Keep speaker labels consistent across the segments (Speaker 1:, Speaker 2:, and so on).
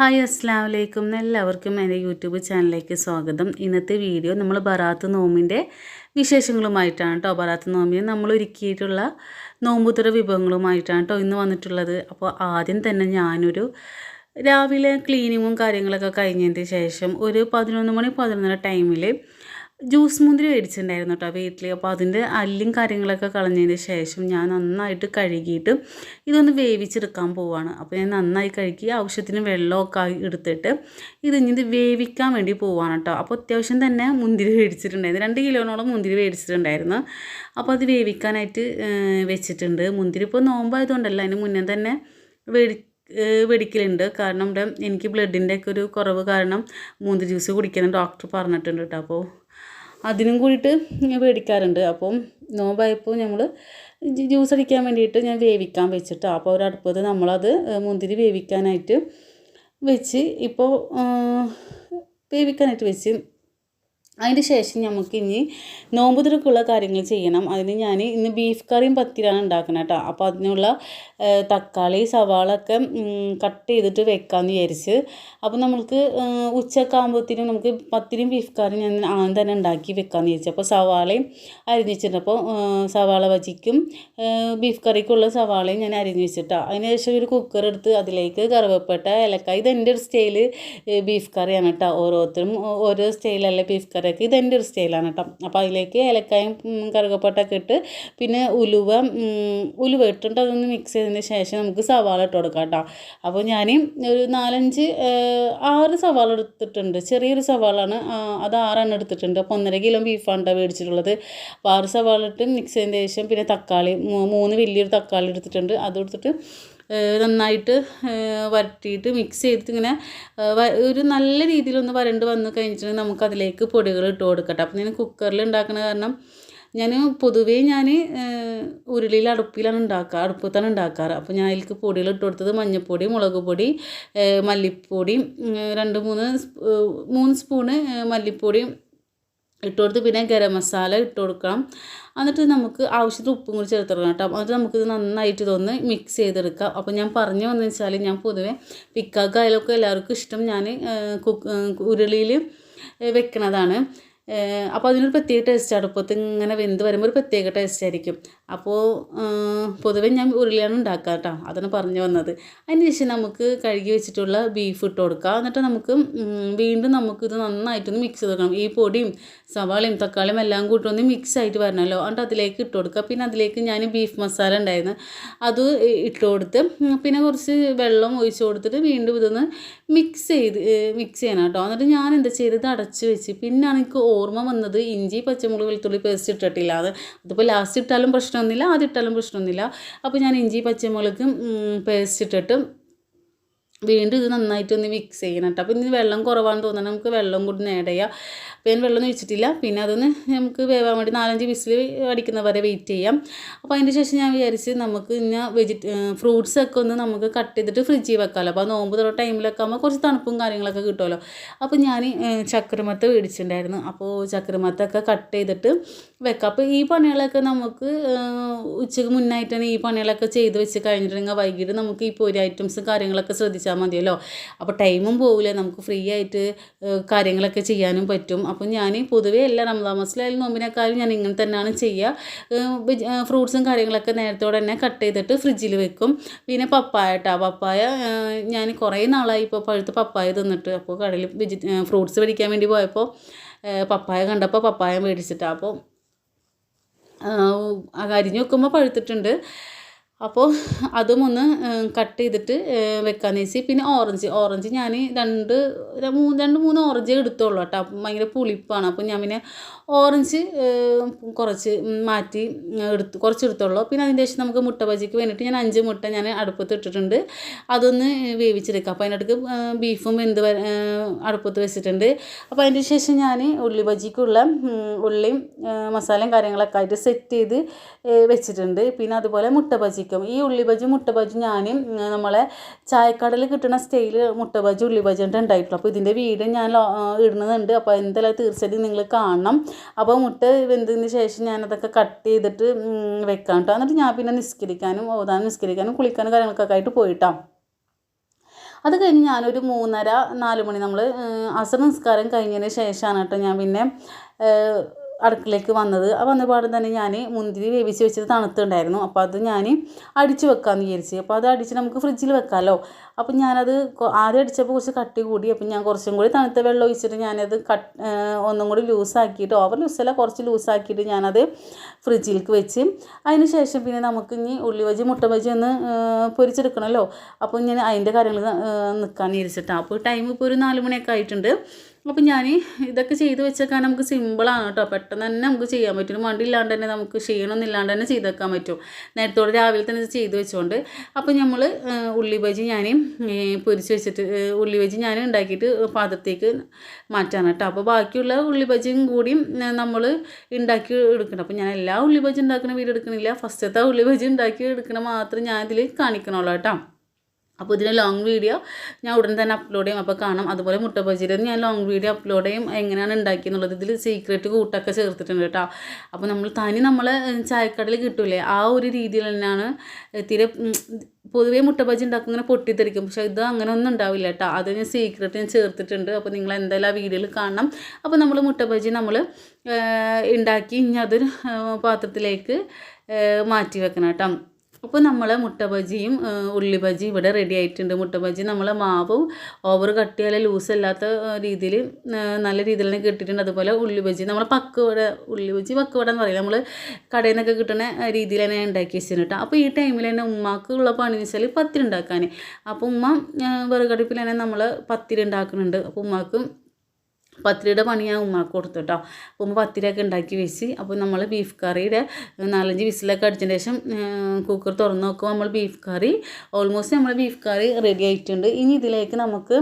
Speaker 1: Hi അസ്സാം വലൈക്കും എല്ലാവർക്കും എന്റെ യൂട്യൂബ് ചാനലിലേക്ക് സ്വാഗതം. ഇന്നത്തെ വീഡിയോ നമ്മൾ ബറാത്ത് നോമ്പിന്റെ വിശേഷങ്ങളുമായിട്ടാണ് കേട്ടോ. ബറാത്ത് നോമ്പിന് നമ്മൾ ഒരുക്കിയിട്ടുള്ള നോമ്പുതര വിഭവങ്ങളുമായിട്ടാണ് കേട്ടോ ഇന്ന് വന്നിട്ടുള്ളത്. അപ്പോൾ ആദ്യം തന്നെ ഞാനൊരു രാവിലെ ക്ലീനിങ്ങും കാര്യങ്ങളൊക്കെ കഴിഞ്ഞതിന് ശേഷം ഒരു പതിനൊന്ന് മണി പതിനൊന്നര ടൈമിൽ ജ്യൂസ് മുന്തിരി മേടിച്ചിട്ടുണ്ടായിരുന്നു കേട്ടോ വീട്ടിൽ അപ്പോൾ അതിന്റെ അല്ലും കാര്യങ്ങളൊക്കെ കളഞ്ഞതിന് ശേഷം ഞാൻ നന്നായിട്ട് കഴുകിയിട്ട് ഇതൊന്ന് വേവിച്ചെടുക്കാൻ പോവാണ്. അപ്പോൾ ഞാൻ നന്നായി കഴുകി ആവശ്യത്തിന് വെള്ളമൊക്കെ എടുത്തിട്ട് ഇതിഞ്ഞിത് വേവിക്കാൻ വേണ്ടി പോവാണ് കേട്ടോ. അപ്പോൾ അത്യാവശ്യം തന്നെ മുന്തിരി മേടിച്ചിട്ടുണ്ടായിരുന്നു. രണ്ട് കിലോനോളം മുന്തിരി മേടിച്ചിട്ടുണ്ടായിരുന്നു. അപ്പോൾ അത് വേവിക്കാനായിട്ട് വെച്ചിട്ടുണ്ട്. മുന്തിരി ഇപ്പോൾ നോമ്പായതുകൊണ്ടല്ല അതിന് മുന്നേ തന്നെ വേടി വെടിക്കലുണ്ട്. കാരണം ഇവിടെ എനിക്ക് ബ്ലഡിന്റെ ഒക്കെ ഒരു കുറവ് കാരണം മുന്തിരി ജ്യൂസ് കുടിക്കണം ഡോക്ടർ പറഞ്ഞിട്ടുണ്ട് കേട്ടോ. അപ്പോൾ അതിനും കൂടിയിട്ട് മേടിക്കാറുണ്ട് അപ്പം നോമ്പായപ്പോൾ നമ്മൾ ജ്യൂസ് അടിക്കാൻ വേണ്ടിയിട്ട് ഞാൻ വേവിക്കാൻ വെച്ചിട്ട്. അപ്പോൾ ഒരു നമ്മളത് മുന്തിരി വേവിക്കാനായിട്ട് വെച്ച് ഇപ്പോൾ വേവിക്കാനായിട്ട് വെച്ച് അതിന് ശേഷം നമുക്ക് ഇനി നോമ്പ് കാര്യങ്ങൾ ചെയ്യണം. അതിന് ഞാൻ ഇന്ന് ബീഫ് കറിയും പത്തിരിയാണ് ഉണ്ടാക്കുന്നത് കേട്ടോ അപ്പോൾ അതിനുള്ള തക്കാളി സവാള ഒക്കെ കട്ട് ചെയ്തിട്ട് വെക്കാമെന്ന് വിചാരിച്ച്. അപ്പോൾ നമുക്ക് ഉച്ചക്കാകുമ്പോഴത്തേനും നമുക്ക് പത്തിരിയും ബീഫ് കറിയും ഞാൻ ആദ്യം തന്നെ ഉണ്ടാക്കി വെക്കാമെന്ന് വിചാരിച്ചു. അപ്പോൾ സവാളയും അരിഞ്ഞ് അപ്പോൾ സവാള ബജിക്കും ബീഫ് കറിക്കുള്ള സവാളയും ഞാൻ അരിഞ്ഞ് വെച്ചിട്ടാണ് അതിന് ശേഷം ഒരു കുക്കർ എടുത്ത് അതിലേക്ക് കറുവപ്പട്ട ഏലക്കായ ഇത് എന്റെ ഒരു സ്റ്റൈൽ ബീഫ് കറിയാണ് കേട്ടോ ഓരോരുത്തരും ഓരോ സ്റ്റൈലല്ല ബീഫ് കറിയൊക്കെ ഇത് എന്റെ ഒരു സ്റ്റൈലാണ് കേട്ടോ. അപ്പോൾ അതിലേക്ക് ഏലക്കായും കറുകപ്പട്ടൊക്കെ ഇട്ട് പിന്നെ ഉലുവ ഉലുവ ഇട്ടിട്ട് അതൊന്ന് മിക്സ് ചെയ്തതിന് ശേഷം നമുക്ക് സവാള ഇട്ട് കൊടുക്കാം കേട്ടോ. അപ്പോൾ ഞാൻ ഒരു നാലഞ്ച് ആറ് സവാള എടുത്തിട്ടുണ്ട്. ചെറിയൊരു സവാളാണ് അത് ആറെണ്ണം എടുത്തിട്ടുണ്ട്. അപ്പോൾ ഒന്നര കിലോ ബീഫാണ് മേടിച്ചിട്ടുള്ളത്. അപ്പോൾ ആറ് സവാള ഇട്ട് മിക്സ് ചെയ്തതിന് ശേഷം പിന്നെ തക്കാളി മൂന്ന് വലിയൊരു തക്കാളി എടുത്തിട്ടുണ്ട്. അത് എടുത്തിട്ട് ഏഹ് നന്നായിട്ട് വരട്ടിയിട്ട് മിക്സ് ചെയ്തിട്ട് ഇങ്ങനെ ഒരു നല്ല രീതിയിലൊന്ന് വരണ്ട് വന്ന് കഴിഞ്ഞിട്ടുണ്ടെങ്കിൽ നമുക്ക് അതിലേക്ക് പൊടികൾ ഇട്ട് കൊടുക്കട്ടെ. അപ്പം ഞാൻ കുക്കറിൽ ഉണ്ടാക്കണ കാരണം ഞാൻ പൊതുവേ ഞാൻ ഉരുളിയിൽ അടുപ്പിലാണ് ഉണ്ടാക്കുക അടുപ്പത്താണ് ഉണ്ടാക്കാറ് അപ്പോൾ ഞാൻ അതിലേക്ക് പൊടികൾ ഇട്ട് കൊടുത്തത് മഞ്ഞൾപ്പൊടി മുളക് പൊടി മല്ലിപ്പൊടി രണ്ട് മൂന്ന് മൂന്ന് സ്പൂണ് ഏഹ് മല്ലിപ്പൊടി ഇട്ട് കൊടുത്ത് പിന്നെ ഗരം മസാല ഇട്ട് കൊടുക്കണം എന്നിട്ട് നമുക്ക് ആവശ്യത്തിന് ഉപ്പും കൂടി ചേർത്ത് കൊടുക്കണം കേട്ടോ. എന്നിട്ട് നമുക്കിത് നന്നായിട്ട് ഇതൊന്ന് മിക്സ് ചെയ്തെടുക്കാം. അപ്പോൾ ഞാൻ പറഞ്ഞു വന്നു വെച്ചാൽ ഞാൻ പൊതുവേ പിക്കാക്ക് അതിലൊക്കെ എല്ലാവർക്കും ഇഷ്ടം ഞാൻ കുക്ക് ഉരുളിയിൽ വെക്കണതാണ്. അപ്പോൾ അതിനൊരു പ്രത്യേക ടേസ്റ്റ് അടുപ്പത്ത് ഇങ്ങനെ വെന്ത് വരുമ്പോൾ ഒരു പ്രത്യേക ടേസ്റ്റ് ആയിരിക്കും. അപ്പോൾ പൊതുവെ ഞാൻ ഉരുളിയാണ് ഉണ്ടാക്കുക കേട്ടോ അതാണ് പറഞ്ഞു വന്നത്. അതിന് ശേഷം നമുക്ക് കഴുകി വെച്ചിട്ടുള്ള ബീഫ് ഇട്ട് കൊടുക്കുക എന്നിട്ട് നമുക്ക് വീണ്ടും വീണ്ടും നമുക്കിത് നന്നായിട്ടൊന്ന് മിക്സ് ചെയ്ത് ഈ പൊടിയും സവാളയും തക്കാളിയും എല്ലാം കൂട്ടി ഒന്ന് മിക്സ് ആയിട്ട് വരണമല്ലോ. എന്നിട്ട് അതിലേക്ക് ഇട്ട് കൊടുക്കുക. പിന്നെ അതിലേക്ക് ഞാൻ ബീഫ് മസാല ഉണ്ടായിരുന്നു. അത് ഇട്ട് കൊടുത്ത് പിന്നെ കുറച്ച് വെള്ളം ഒഴിച്ച് കൊടുത്തിട്ട് വീണ്ടും ഇതൊന്ന് മിക്സ് ചെയ്ത് മിക്സ് ചെയ്യണം കേട്ടോ. എന്നിട്ട് ഞാൻ എന്താ ചെയ്തത്? അടച്ച് വെച്ച്. പിന്നാണ് എനിക്ക് ഓർമ്മ വന്നത് ഇഞ്ചി പച്ചമുളക് വെളുത്തുള്ളി പേസ്റ്റ് ഇട്ടിട്ടില്ല. അത് അതിപ്പോൾ ലാസ്റ്റ് ഇട്ടാലും പ്രശ്നമൊന്നുമില്ല ഇട്ടാലും പ്രശ്നമൊന്നുമില്ല. അപ്പോൾ ഞാൻ ഇഞ്ചി പച്ചമുളകും പേസ്റ്റ് ഇട്ടിട്ട് വീണ്ടും ഇത് നന്നായിട്ട് ഒന്ന് മിക്സ് ചെയ്യണം കേട്ടോ. അപ്പോൾ ഇനി വെള്ളം കുറവാണെന്ന് തോന്നുന്നത് നമുക്ക് വെള്ളം കൂടി ആഡ് ചെയ്യാം. അപ്പോൾ ഞാൻ വെള്ളം ഒഴിച്ചിട്ടില്ല. പിന്നെ അതൊന്ന് നമുക്ക് വേവാൻ വേണ്ടി നാലഞ്ച് വിസിൽ അടിക്കുന്ന വരെ വെയിറ്റ് ചെയ്യാം. അപ്പോൾ അതിന്റെ ശേഷം ഞാൻ വിചാരിച്ച് നമുക്ക് ഇന്ന വെജിറ്റ് ഫ്രൂട്ട്സ് ഒക്കെ ഒന്ന് നമുക്ക് കട്ട് ചെയ്തിട്ട് ഫ്രിഡ്ജിൽ വെക്കാമല്ലോ അപ്പോൾ നോമ്പ് തുറ ടൈമിലൊക്കെ ആകുമ്പോൾ കുറച്ച് തണുപ്പും കാര്യങ്ങളൊക്കെ കിട്ടുമല്ലോ അപ്പോൾ ഞാൻ ചക്രമത്ത മേടിച്ചിട്ടുണ്ടായിരുന്നു. അപ്പോൾ ചക്രമത്തൊക്കെ കട്ട് ചെയ്തിട്ട് വെക്കാം. അപ്പോൾ ഈ പണികളൊക്കെ നമുക്ക് ഉച്ചയ്ക്ക് മുന്നായിട്ട് തന്നെ ഈ പണികളൊക്കെ ചെയ്ത് വെച്ച് കഴിഞ്ഞിട്ടുണ്ടെങ്കിൽ വൈകിട്ട് നമുക്ക് ഈ പൊരി ഐറ്റംസും കാര്യങ്ങളൊക്കെ ശ്രദ്ധിച്ചാൽ മതിയല്ലോ. അപ്പോൾ ടൈമും പോവില്ല നമുക്ക് ഫ്രീ ആയിട്ട് കാര്യങ്ങളൊക്കെ ചെയ്യാനും പറ്റും. അപ്പം ഞാൻ പൊതുവേ എല്ലാ റംസാൻ മാസത്തിലായാലും നോമ്പിനേക്കാളും ഞാൻ ഇങ്ങനെ തന്നെയാണ് ചെയ്യുക ഫ്രൂട്ട്സും കാര്യങ്ങളൊക്കെ നേരത്തോടെ തന്നെ കട്ട് ചെയ്തിട്ട് ഫ്രിഡ്ജിൽ വെക്കും. പിന്നെ പപ്പായ കേട്ടോ പപ്പായ ഞാൻ കുറേ നാളായി ഇപ്പോൾ പഴുത്ത പപ്പായ തിന്നിട്ട്. അപ്പോൾ കടയിൽ വെജി ഫ്രൂട്ട്സ് മേടിക്കാൻ വേണ്ടി പോയപ്പോൾ പപ്പായ കണ്ടപ്പോൾ പപ്പായ മേടിച്ചിട്ടാണ് അപ്പോൾ അരിഞ്ഞ് വെക്കുമ്പോൾ പഴുത്തിട്ടുണ്ട്. അപ്പോൾ അതും ഒന്ന് കട്ട് ചെയ്തിട്ട് വെക്കാന്ന് വെച്ച് പിന്നെ ഓറഞ്ച് ഓറഞ്ച് ഞാൻ രണ്ട് മൂന്ന് രണ്ട് മൂന്ന് ഓറഞ്ച് എടുത്തോളൂ കേട്ടോ. ഭയങ്കര പുളിപ്പാണ്. അപ്പോൾ ഞാൻ പിന്നെ ഓറഞ്ച് കുറച്ച് മാറ്റി എടുത്ത് കുറച്ച് എടുത്തുള്ളൂ പിന്നെ അതിന്റെ ശേഷം നമുക്ക് മുട്ട ബജിക്ക് വേണ്ടിയിട്ട് ഞാൻ അഞ്ച് മുട്ട ഞാൻ അടുപ്പത്ത് ഇട്ടിട്ടുണ്ട്. അതൊന്ന് വേവിച്ചെടുക്കാം. അപ്പോൾ അതിനടുക്ക് ബീഫും വെന്ത് അടുപ്പത്ത് വെച്ചിട്ടുണ്ട്. അപ്പോൾ അതിന്റെ ശേഷം ഞാൻ ഉള്ളി ബജിക്കുള്ള ഉള്ളിയും മസാലയും കാര്യങ്ങളൊക്കെ ആയിട്ട് സെറ്റ് ചെയ്ത് വെച്ചിട്ടുണ്ട്. പിന്നെ അതുപോലെ മുട്ട ബജിക്കും. ഈ ഉള്ളി ബജി മുട്ട ബജി ഞാൻ നമ്മളെ ചായക്കടയിൽ കിട്ടുന്ന സ്റ്റൈൽ മുട്ട ബജി ഉള്ളി ബജി ഉണ്ട് ഉണ്ടായിട്ടുള്ളൂ. അപ്പോൾ ഇതിന്റെ വീട് ഞാൻ ഇടുന്നതുണ്ട്. അപ്പോൾ എന്തായാലും തീർച്ചയായിട്ടും നിങ്ങൾ കാണണം. അപ്പോൾ മുട്ട വെന്തതിന് ശേഷം ഞാനതൊക്കെ കട്ട് ചെയ്തിട്ട് വെക്കാം കേട്ടോ. എന്നിട്ട് ഞാൻ പിന്നെ നിസ്കരിക്കാനും ഓതാനും നിസ്കരിക്കാനും കുളിക്കാനും കാര്യങ്ങൾക്കൊക്കെ ആയിട്ട് പോയിട്ടാം. അത് കഴിഞ്ഞ് ഞാനൊരു മൂന്നര നാല് മണി നമ്മൾ അസർ നിസ്കാരം കഴിഞ്ഞതിന് ശേഷമാണ് കേട്ടോ ഞാൻ പിന്നെ അടുക്കളയ്ക്ക് വന്നത്. ആ വന്ന പാടും തന്നെ ഞാൻ മുന്തിരി വേവിച്ച് വെച്ചത് തണുത്തുണ്ടായിരുന്നു. അപ്പോൾ അത് ഞാൻ അടിച്ച് വെക്കാമെന്ന് വിചാരിച്ച്. അപ്പോൾ അത് അടിച്ച് നമുക്ക് ഫ്രിഡ്ജിൽ വെക്കാമല്ലോ അപ്പം ഞാനത് ആദ്യം അടിച്ചപ്പോൾ കുറച്ച് കട്ടി കൂടി. അപ്പം ഞാൻ കുറച്ചും കൂടി തണുത്ത വെള്ളം ഒഴിച്ചിട്ട് ഞാനത് കട്ട് ഒന്നും കൂടി ലൂസാക്കിയിട്ട് ഓവർ ലൂസല്ല കുറച്ച് ലൂസാക്കിയിട്ട് ഞാനത് ഫ്രിഡ്ജിലേക്ക് വെച്ച്. അതിന് ശേഷം പിന്നെ നമുക്ക് ഇനി ഉള്ളി ബജി മുട്ട ബജി ഒന്ന് പൊരിച്ചെടുക്കണമല്ലോ അപ്പോൾ ഞാൻ അതിന്റെ കാര്യങ്ങൾ നിൽക്കാൻ വിചാരിച്ചിട്ടാണ് അപ്പോൾ ടൈം ഇപ്പോൾ ഒരു നാല് മണിയൊക്കെ ആയിട്ടുണ്ട്. അപ്പം ഞാൻ ഇതൊക്കെ ചെയ്ത് വെച്ചേക്കാൻ നമുക്ക് സിമ്പിളാണ് കേട്ടോ പെട്ടെന്ന് തന്നെ നമുക്ക് ചെയ്യാൻ പറ്റും. മണ്ടി ഇല്ലാണ്ട് തന്നെ നമുക്ക് ക്ഷീണമൊന്നും തന്നെ ചെയ്തേക്കാൻ പറ്റും. നേരത്തോടെ രാവിലെ തന്നെ ചെയ്ത് വെച്ചുകൊണ്ട് അപ്പോൾ നമ്മൾ ഉള്ളി ബജി ഞാൻ പൊരിച്ച് വെച്ചിട്ട് ഉള്ളി ബജി ഞാൻ ഉണ്ടാക്കിയിട്ട് പാത്രത്തേക്ക് മാറ്റാണ് കേട്ടോ അപ്പോൾ ബാക്കിയുള്ള ഉള്ളി ബജിയും കൂടി നമ്മൾ ഉണ്ടാക്കി എടുക്കണം. അപ്പോൾ ഞാൻ എല്ലാ ഉള്ളി ബജി ഉണ്ടാക്കുന്ന വീട് എടുക്കണില്ല. ഫസ്റ്റത്തെ ഉള്ളി ബജി ഉണ്ടാക്കി എടുക്കണ മാത്രം ഞാൻ ഇതിൽ കാണിക്കണുള്ളൂ കേട്ടോ അപ്പോൾ ഇതിന് ലോങ് വീഡിയോ ഞാൻ ഉടൻ തന്നെ അപ്ലോഡ് ചെയ്യും. അപ്പോൾ കാണാം. അതുപോലെ മുട്ട ബജിയിൽ ഞാൻ ലോങ് വീഡിയോ അപ്ലോഡ് ചെയ്യും. എങ്ങനെയാണ് ഉണ്ടാക്കിയെന്നുള്ളത്. ഇതിൽ സീക്രട്ട് കൂട്ടൊക്കെ ചേർത്തിട്ടുണ്ട് കേട്ടോ. അപ്പോൾ നമ്മൾ തനി നമ്മൾ ചായക്കടയിൽ കിട്ടൂലേ? ആ ഒരു രീതിയിൽ തന്നെയാണ് തീരെ പൊതുവേ മുട്ട ബജി ഉണ്ടാക്കും ഇങ്ങനെ പൊട്ടിത്തെറിക്കും. പക്ഷേ ഇത് അങ്ങനെ ഒന്നും ഉണ്ടാവില്ല കേട്ടോ. അത് ഞാൻ സീക്രട്ട് ഞാൻ ചേർത്തിട്ടുണ്ട്. അപ്പോൾ നിങ്ങൾ എന്തായാലും ആ വീഡിയോയിൽ കാണണം. അപ്പോൾ നമ്മൾ മുട്ട ബജി നമ്മൾ ഉണ്ടാക്കി ഇനി അതൊരു പാത്രത്തിലേക്ക് മാറ്റി വെക്കണം കേട്ടോ. അപ്പോൾ നമ്മൾ മുട്ട ബജിയും ഉള്ളി ബജി ഇവിടെ റെഡി ആയിട്ടുണ്ട്. മുട്ട ബജി നമ്മൾ മാവ് ഓവർ കട്ടിയാൽ ലൂസ് അല്ലാത്ത രീതിയിൽ നല്ല രീതിയിൽ തന്നെ കിട്ടിയിട്ടുണ്ട്. അതുപോലെ ഉള്ളി ബജി നമ്മൾ പക്കുവട ഉള്ളി ബജി പക്കുവട എന്ന് പറയില്ല? നമ്മൾ കടയിൽ നിന്നൊക്കെ കിട്ടുന്ന രീതിയിൽ തന്നെ ഉണ്ടാക്കി വെച്ചിരുന്നു കേട്ടോ. അപ്പോൾ ഈ ടൈമിൽ തന്നെ ഉമ്മാക്ക് ഉള്ള പണി എന്ന് വെച്ചാൽ പത്തിരി ഉണ്ടാക്കാൻ അപ്പോൾ ഉമ്മ വിറകടുപ്പിൽ തന്നെ നമ്മൾ പത്തിരി ഉണ്ടാക്കുന്നുണ്ട്. അപ്പോൾ ഉമ്മാക്ക് പത്തിരിയുടെ പണി ഞാൻ ഉമ്മാക്ക് കൊടുത്തു കേട്ടോ അപ്പോൾ ഉമ്മ പത്തിരിയൊക്കെ ഉണ്ടാക്കി വെച്ച്. അപ്പോൾ നമ്മൾ ബീഫ് കറിയുടെ നാലഞ്ച് വിസിലൊക്കെ അടിച്ചതിന് ശേഷം കുക്കർ തുറന്ന് നോക്കുമ്പോൾ നമ്മൾ ബീഫ് കറി ഓൾമോസ്റ്റ് നമ്മൾ ബീഫ് കറി റെഡി ആയിട്ടുണ്ട്. ഇനി ഇതിലേക്ക് നമുക്ക്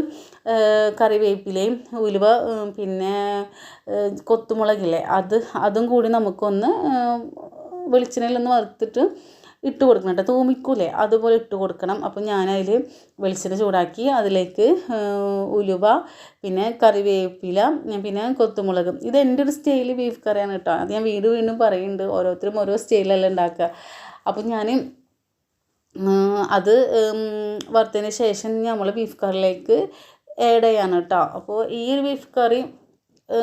Speaker 1: കറിവേപ്പിലയും ഉലുവ പിന്നെ കൊത്തുമുളകില്ലേ അത് അതും കൂടി നമുക്കൊന്ന് വെളിച്ചെണ്ണയിലൊന്ന് വറുത്തിട്ട് ഇട്ട് കൊടുക്കണം കേട്ടോ. തൂമിക്കൂലേ? അതുപോലെ ഇട്ട് കൊടുക്കണം. അപ്പോൾ ഞാനതിൽ വെളിച്ചെണ്ണ ചൂടാക്കി അതിലേക്ക് ഉലുവ പിന്നെ കറിവേപ്പില പിന്നെ കൊത്തുമുളക്. ഇത് എന്റെ ഒരു സ്റ്റൈൽ ബീഫ് കറിയാണ് കേട്ടോ. അത് ഞാൻ വീണ്ടും വീണ്ടും പറയുന്നുണ്ട്. ഓരോരുത്തരും ഓരോ സ്റ്റൈലല്ല ഉണ്ടാക്കുക. അപ്പോൾ ഞാൻ അത് വറുത്തതിന് ശേഷം നമ്മൾ ബീഫ് കറിയിലേക്ക് ആഡ് ചെയ്യാണ് കേട്ടോ. അപ്പോൾ ഈ ഒരു ബീഫ് കറി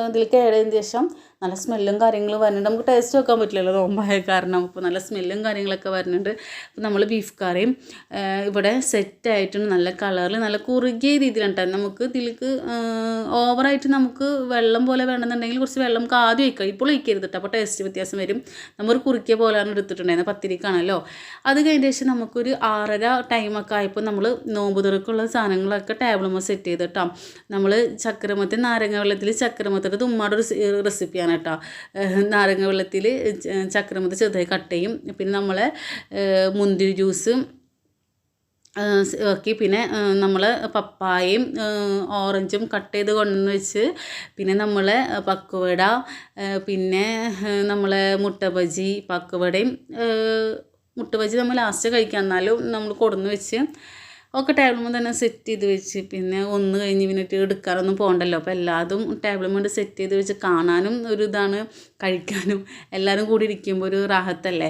Speaker 1: ഇതിലേക്ക് ആഡ് ചെയ്തതിന് ശേഷം നല്ല സ്മെല്ലും കാര്യങ്ങളും വരുന്നുണ്ട്. നമുക്ക് ടേസ്റ്റ് വെക്കാൻ പറ്റില്ലല്ലോ നോമ്പായ കാരണം. അപ്പോൾ നല്ല സ്മെല്ലും കാര്യങ്ങളൊക്കെ വരുന്നുണ്ട്. അപ്പോൾ നമ്മൾ ബീഫ് കറിയും ഇവിടെ സെറ്റ് ആയിട്ടുണ്ട് നല്ല കളറിൽ നല്ല കുറുകിയ രീതിയിലാണ് നമുക്ക് ഇതിലേക്ക് ഓവറായിട്ട് നമുക്ക് വെള്ളം പോലെ വേണമെന്നുണ്ടെങ്കിൽ കുറച്ച് വെള്ളം ആദ്യം ഒഴിക്കാം. ഇപ്പോൾ വയ്ക്കരുത് കേട്ടോ അപ്പോൾ ടേസ്റ്റ് വ്യത്യാസം വരും. നമ്മൾ കുറുക്കിയ പോലെയാണ് എടുത്തിട്ടുണ്ടായിരുന്നത് പത്തിരിക്കാണല്ലോ. അത് കഴിഞ്ഞ ശേഷം നമുക്കൊരു ആറര ടൈമൊക്കെ ആയപ്പോൾ നമ്മൾ നോമ്പ് തുറക്കുള്ള സാധനങ്ങളൊക്കെ ടേബിളുമ്പോൾ സെറ്റ് ചെയ്ത് കേട്ടോ നമ്മൾ ചക്രമത്തെ നാരങ്ങ വെള്ളത്തിൽ ചക്രമത്തിന്റെ തുമ്മാടെ ഒരു റെസിപ്പിയാണ് കേട്ടോ. നാരങ്ങ വെള്ളത്തിൽ ചക്രമത് ചെറുതായി കട്ട് ചെയ്യും. പിന്നെ നമ്മളെ മുന്തിരി ജ്യൂസും ആക്കി പിന്നെ നമ്മൾ പപ്പായയും ഓറഞ്ചും കട്ട് ചെയ്ത് കൊണ്ടുവന്ന് വെച്ച് പിന്നെ നമ്മൾ പക്കുവട പിന്നെ നമ്മൾ മുട്ട ബജി പക്കുവടയും മുട്ട ബജി നമ്മൾ ലാസ്റ്റ് കഴിക്കാൻ എന്നാലും നമ്മൾ കൊടുന്ന് വെച്ച് ഒക്കെ ടേബിളുമ്പോൾ തന്നെ സെറ്റ് ചെയ്ത് വെച്ച്. പിന്നെ ഒന്ന് കഴിഞ്ഞ് പിന്നിട്ട് എടുക്കാറൊന്നും പോകണ്ടല്ലോ. അപ്പോൾ എല്ലാതും ടേബിളുമ്പോൾ സെറ്റ് ചെയ്ത് വെച്ച് കാണാനും ഒരു ഇതാണ് കഴിക്കാനും എല്ലാവരും കൂടി ഇരിക്കുമ്പോൾ ഒരു റാഹത്തല്ലേ?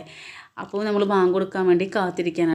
Speaker 1: അപ്പോൾ നമ്മൾ ബാങ്ക് കൊടുക്കാൻ വേണ്ടി കാത്തിരിക്കാനാണ്